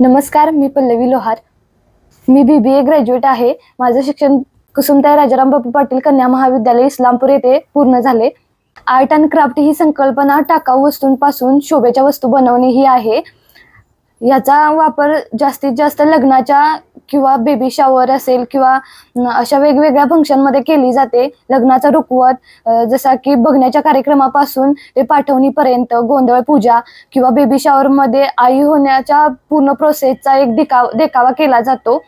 नमस्कार मी पल्लवी लोहार. मी बी बी ए ग्रॅज्युएट आहे. माझं शिक्षण कुसुमताई राजाराम बापू पाटील कन्या महाविद्यालय इस्लामपूर येथे पूर्ण झाले. आर्ट अँड क्राफ्ट ही संकल्पना टाकाऊ वस्तूंपासून शोभेच्या वस्तू बनवणे ही आहे. याचा वापर जास्तीत जास्त लग्नाच्या किंवा बेबी शॉवर असेल किंवा अशा वेगवेगळ्या फंक्शनमध्ये केली जाते. लग्नाचा रुखवत जसा की बघण्याच्या कार्यक्रमापासून ते पाठवणीपर्यंत गोंधळ पूजा किंवा बेबी शॉवरमध्ये आई होण्याच्या पूर्ण प्रोसेसचा एक दिकाव देखावा केला जातो.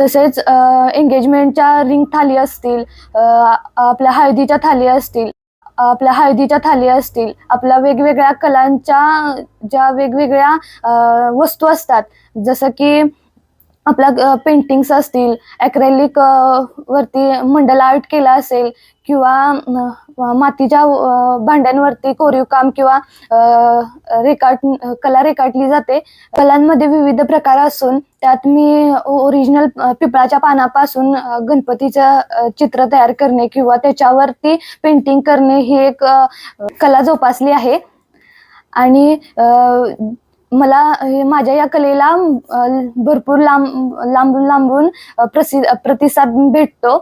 तसेच एंगेजमेंटच्या रिंग थाली असतील आपल्या हळदीच्या थाली असतील आपल्या हळदीच्या थाली असतील आपल्या वेगवेगळ्या कलांच्या ज्या वेगवेगळ्या वस्तू असतात जसं की आपल्या पेंटिंग्स असतील ॲक्रेलिक वरती मंडल आर्ट केला असेल किंवा मातीच्या भांड्यांवरती कोरीव काम किंवा रेखाट कला रेखाटली जाते. कलांमध्ये विविध प्रकार असून त्यात मी ओरिजिनल पिपळाच्या पानापासून गणपतीचं चित्र तयार करणे किंवा त्याच्यावरती पेंटिंग करणे ही एक कला जोपासली आहे. आणि मला हे माझ्या या कलेला भरपूर लांब लांबून लांबून प्रसि प्रतिसाद भेटतो.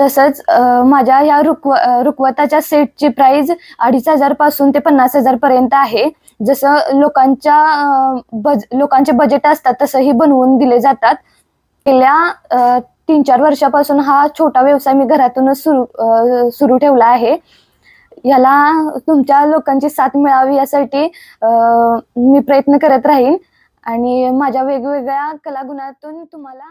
तसंच माझ्या या रुकव रुकवताच्या सेटची प्राईज अडीच हजारपासून ते पन्नास हजार पर्यंत आहे. जसं लोकांच्या बज लोकांचे बजेट असतात तसंही बनवून दिले जातात. गेल्या तीन चार वर्षापासून हा छोटा व्यवसाय मी घरातूनच सुरू सुरू ठेवला आहे. याला तुमच्या लोकांची साथ मिळावी यासाठी मी प्रयत्न करत राहीन. आणि माझ्या वेगवेगळ्या कलागुणातून तुम्हाला